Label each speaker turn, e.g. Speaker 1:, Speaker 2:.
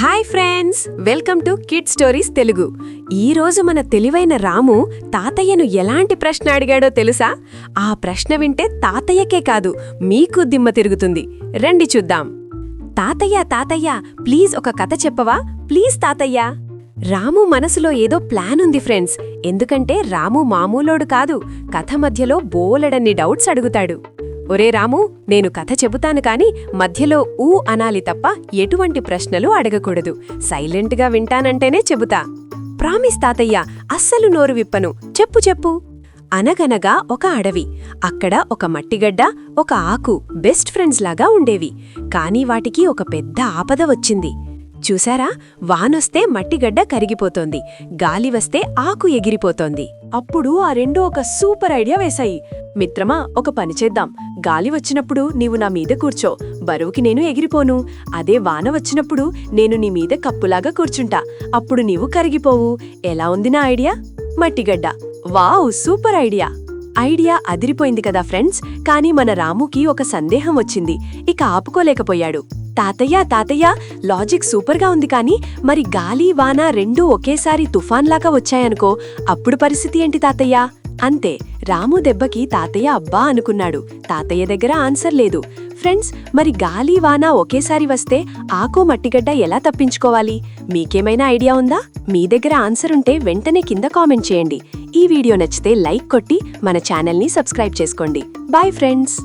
Speaker 1: Hi friends welcome to kid stories Telugu. ఈరోజు మన తెలివైన రాము తాతయ్యను ఎలాంటి ప్రశ్న అడిగాడో తెలుసా? ఆ ప్రశ్న వింటే తాతయ్యకే కాదు మీకు దిమ్మ తిరుగుతుంది. రండి చూద్దాం. తాతయ్య తాతయ్య ప్లీజ్ ఒక కథ చెప్పవా? ప్లీజ్ తాతయ్య. రాము మనసులో ఏదో ప్లాన్ ఉంది ఫ్రెండ్స్. ఎందుకంటే రాము మామూలోడు కాదు కథ మధ్యలో బోలెడన్ని డౌట్స్ అడుగుతాడు. ఒరే రాము నేను కథ చెబుతాను కాని మధ్యలో ఊ అనాలి తప్ప ఎటువంటి ప్రశ్నలు అడగకూడదు. సైలెంట్గా వింటానంటేనే చెబుతా. ప్రామిస్ తాతయ్య అస్సలు నోరు విప్పను. చెప్పు చెప్పు. అనగనగా ఒక అడవి. అక్కడ ఒక మట్టిగడ్డ ఒక ఆకు బెస్ట్ ఫ్రెండ్స్ లాగా ఉండేవి. కానీ వాటికి ఒక పెద్ద ఆపద వచ్చింది. చూసారా? వానొస్తే మట్టిగడ్డ కరిగిపోతోంది. గాలి వస్తే ఆకు ఎగిరిపోతోంది. అప్పుడు ఆ రెండు ఒక సూపర్ ఐడియా వేశాయి. మిత్రమా ఒక పని చేద్దాం. గాలి వచ్చినప్పుడు నీవు నా మీద కూర్చో. బరువుకి నేను ఎగిరిపోను. అదే వాన వచ్చినప్పుడు నేను నీ మీద కప్పులాగా కూర్చుంటా. అప్పుడు నీవు కరిగిపోవు. ఎలా ఉంది నా idea? మట్టిగడ్డ. Wow super idea. Idea అదిరిపోయింది కదా ఫ్రెండ్స్. కానీ మన రాముకి ఒక సందేహం వచ్చింది. ఇక ఆపుకోలేకపోయాడు. తాతయ్య తాతయ్య లాజిక్ సూపర్గా ఉంది కానీ మరి గాలి వాన రెండూ ఒకేసారి తుఫాన్లాగా వచ్చాయనుకో అప్పుడు పరిస్థితి ఏంటి తాతయ్య? అంతే రాము దెబ్బకి తాతయ్య అబ్బా అనుకున్నాడు. తాతయ్య దగ్గర ఆన్సర్ లేదు. ఫ్రెండ్స్ మరి గాలి వాన ఒకేసారి వస్తే ఆకు మట్టిగడ్డ ఎలా తప్పించుకోవాలి? మీకేమైనా ఐడియా ఉందా? మీ దగ్గర ఆన్సర్ ఉంటే వెంటనే కింద కామెంట్ చేయండి. ఈ వీడియో నచ్చితే లైక్ కొట్టి మన ఛానల్ని సబ్స్క్రైబ్ చేసుకోండి. Bye friends!